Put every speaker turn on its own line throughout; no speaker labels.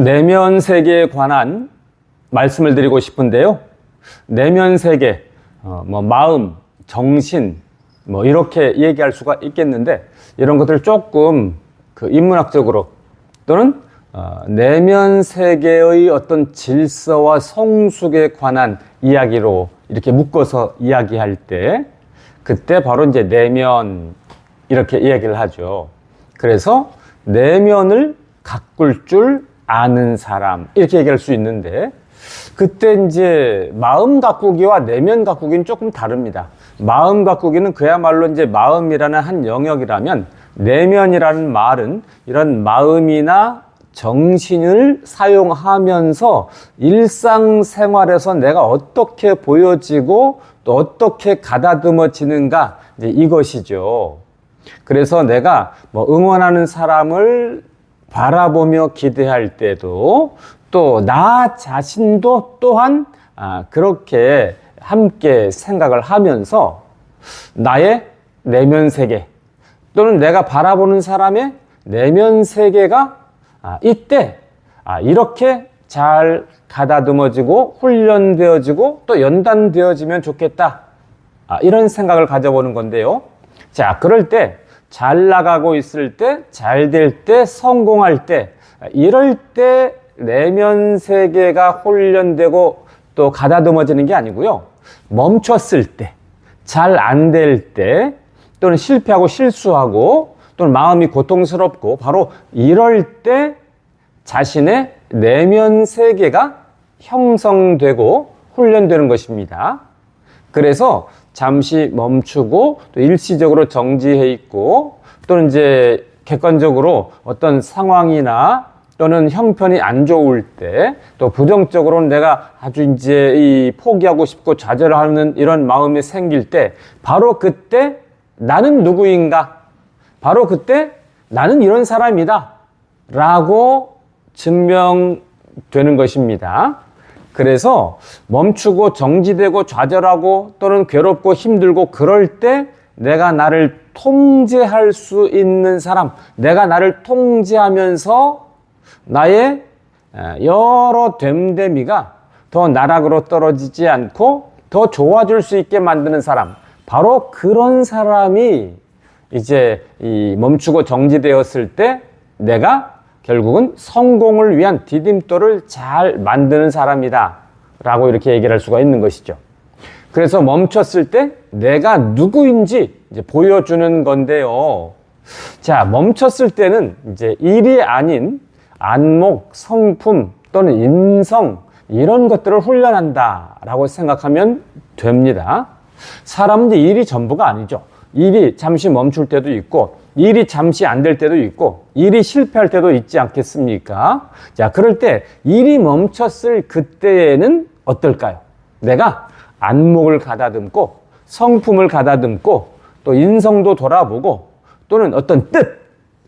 내면 세계에 관한 말씀을 드리고 싶은데요. 내면 세계, 어, 뭐 마음, 정신, 뭐 이렇게 얘기할 수가 있겠는데 이런 것들을 조금 그 인문학적으로 또는 어, 내면 세계의 어떤 질서와 성숙에 관한 이야기로 이렇게 묶어서 이야기할 때 그때 바로 이제 내면 이렇게 이야기를 하죠. 그래서 내면을 가꿀 줄 아는 사람 이렇게 얘기할 수 있는데 그때 이제 마음 가꾸기와 내면 가꾸기는 조금 다릅니다. 마음 가꾸기는 그야말로 이제 마음이라는 한 영역이라면 내면이라는 말은 이런 마음이나 정신을 사용하면서 일상생활에서 내가 어떻게 보여지고 또 어떻게 가다듬어지는가 이것이죠. 그래서 내가 뭐 응원하는 사람을 바라보며 기대할 때도 또 나 자신도 또한 아, 그렇게 함께 생각을 하면서 나의 내면 세계 또는 내가 바라보는 사람의 내면 세계가 아, 이때 아, 이렇게 잘 가다듬어지고 훈련되어지고 또 연단되어지면 좋겠다. 아, 이런 생각을 가져보는 건데요. 자, 그럴 때 잘 나가고 있을 때, 잘 될 때, 성공할 때, 아, 이럴 때 내면 세계가 훈련되고 또 가다듬어지는 게 아니고요. 멈췄을 때, 잘 안 될 때, 또는 실패하고 실수하고, 또는 마음이 고통스럽고, 바로 이럴 때 자신의 내면 세계가 형성되고 훈련되는 것입니다. 그래서 잠시 멈추고 또 일시적으로 정지해 있고 또는 이제 객관적으로 어떤 상황이나 또는 형편이 안 좋을 때 또 부정적으로 내가 아주 이제 이 포기하고 싶고 좌절하는 이런 마음이 생길 때 바로 그때 나는 누구인가? 바로 그때 나는 이런 사람이다. 라고 증명되는 것입니다. 그래서 멈추고 정지되고 좌절하고 또는 괴롭고 힘들고 그럴 때 내가 나를 통제할 수 있는 사람, 내가 나를 통제하면서 나의 여러 됨됨이가 더 나락으로 떨어지지 않고 더 좋아질 수 있게 만드는 사람, 바로 그런 사람이 이제 이 멈추고 정지되었을 때 내가 결국은 성공을 위한 디딤돌을 잘 만드는 사람이다. 라고 이렇게 얘기를 할 수가 있는 것이죠. 그래서 멈췄을 때 내가 누구인지 보여주는 건데요. 자, 멈췄을 때는 이제 일이 아닌 안목, 성품 또는 인성 이런 것들을 훈련한다. 라고 생각하면 됩니다. 사람은 일이 전부가 아니죠. 일이 잠시 멈출 때도 있고 일이 잠시 안 될 때도 있고 일이 실패할 때도 있지 않겠습니까? 자, 그럴 때 일이 멈췄을 그때에는 어떨까요? 내가 안목을 가다듬고 성품을 가다듬고 또 인성도 돌아보고 또는 어떤 뜻,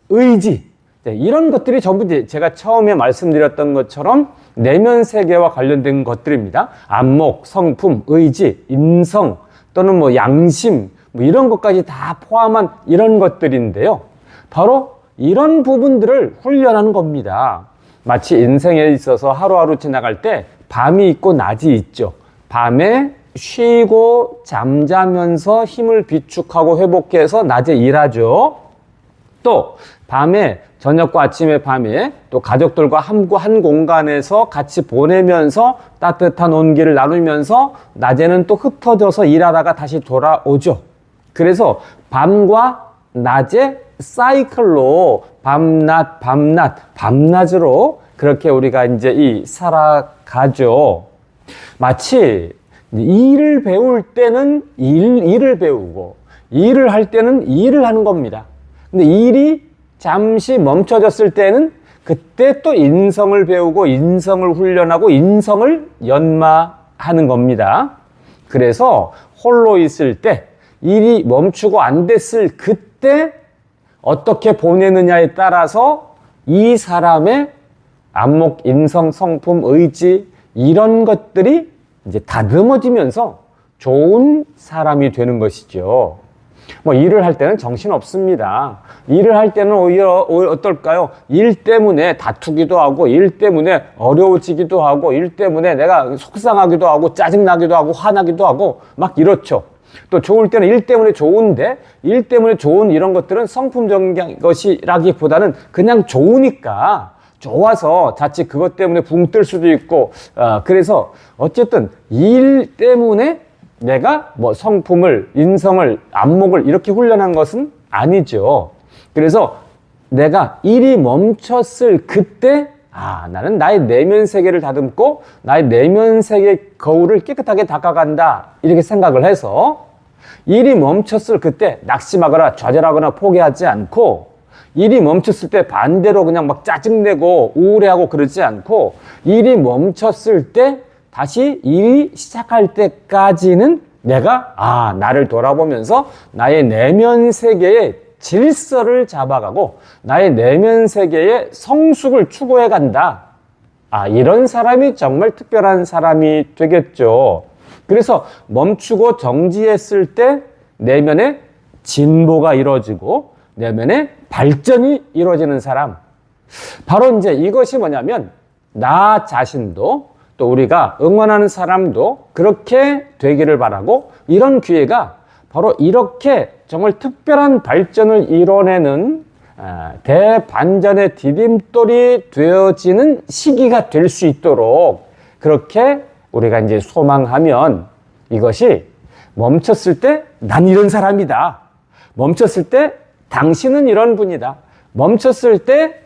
의지 이런 것들이 전부 제가 처음에 말씀드렸던 것처럼 내면 세계와 관련된 것들입니다. 안목, 성품, 의지, 인성 또는 뭐 양심 뭐 이런 것까지 다 포함한 이런 것들인데요. 바로 이런 부분들을 훈련하는 겁니다. 마치 인생에 있어서 하루하루 지나갈 때 밤이 있고 낮이 있죠. 밤에 쉬고 잠자면서 힘을 비축하고 회복해서 낮에 일하죠. 또 밤에 저녁과 아침에 밤에 또 가족들과 함구 한 공간에서 같이 보내면서 따뜻한 온기를 나누면서 낮에는 또 흩어져서 일하다가 다시 돌아오죠. 그래서 밤과 낮의 사이클로 밤낮, 밤낮, 밤낮으로 그렇게 우리가 이제 이 살아가죠. 마치 일을 배울 때는 일, 일을 배우고 일을 할 때는 일을 하는 겁니다. 근데 일이 잠시 멈춰졌을 때는 그때 또 인성을 배우고 인성을 훈련하고 인성을 연마하는 겁니다. 그래서 홀로 있을 때 일이 멈추고 안 됐을 그때 어떻게 보내느냐에 따라서 이 사람의 안목, 인성, 성품, 의지 이런 것들이 이제 다듬어지면서 좋은 사람이 되는 것이죠. 뭐 일을 할 때는 정신 없습니다. 일을 할 때는 오히려, 오히려 어떨까요? 일 때문에 다투기도 하고, 일 때문에 어려워지기도 하고, 일 때문에 내가 속상하기도 하고, 짜증나기도 하고, 화나기도 하고, 막 이렇죠. 또 좋을 때는 일 때문에 좋은데, 일 때문에 좋은 이런 것들은 성품적인 것이라기보다는 그냥 좋으니까, 좋아서 자칫 그것 때문에 붕 뜰 수도 있고, 어, 그래서 어쨌든 일 때문에 내가 뭐 성품을, 인성을, 안목을 이렇게 훈련한 것은 아니죠. 그래서 내가 일이 멈췄을 그때, 아, 나는 나의 내면 세계를 다듬고 나의 내면 세계 거울을 깨끗하게 닦아간다. 이렇게 생각을 해서 일이 멈췄을 그때 낙심하거나 좌절하거나 포기하지 않고 일이 멈췄을 때 반대로 그냥 막 짜증내고 우울해하고 그러지 않고 일이 멈췄을 때 다시 일이 시작할 때까지는 내가 아 나를 돌아보면서 나의 내면 세계의 질서를 잡아가고 나의 내면 세계의 성숙을 추구해 간다. 아 이런 사람이 정말 특별한 사람이 되겠죠. 그래서 멈추고 정지했을 때 내면에 진보가 이루어지고 내면에 발전이 이루어지는 사람. 바로 이제 이것이 뭐냐면 나 자신도 또 우리가 응원하는 사람도 그렇게 되기를 바라고 이런 기회가 바로 이렇게 정말 특별한 발전을 이뤄내는 아, 대반전의 디딤돌이 되어지는 시기가 될 수 있도록 그렇게 우리가 이제 소망하면 이것이 멈췄을 때 난 이런 사람이다. 멈췄을 때 당신은 이런 분이다. 멈췄을 때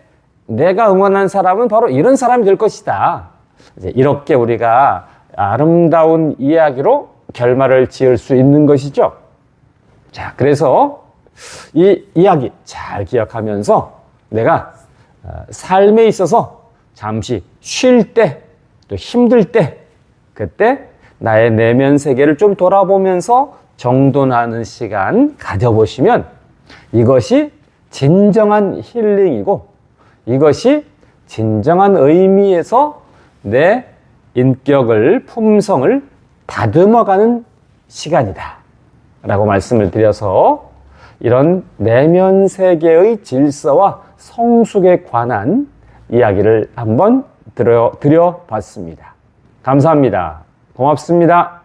내가 응원한 사람은 바로 이런 사람이 될 것이다. 이제 이렇게 우리가 아름다운 이야기로 결말을 지을 수 있는 것이죠. 자, 그래서 이 이야기 잘 기억하면서 내가 어, 삶에 있어서 잠시 쉴 때, 또 힘들 때, 그때 나의 내면 세계를 좀 돌아보면서 정돈하는 시간 가져보시면 이것이 진정한 힐링이고 이것이 진정한 의미에서 내 인격을, 품성을 다듬어가는 시간이다. 라고 말씀을 드려서 이런 내면 세계의 질서와 성숙에 관한 이야기를 한번 드려, 드려봤습니다. 감사합니다. 고맙습니다.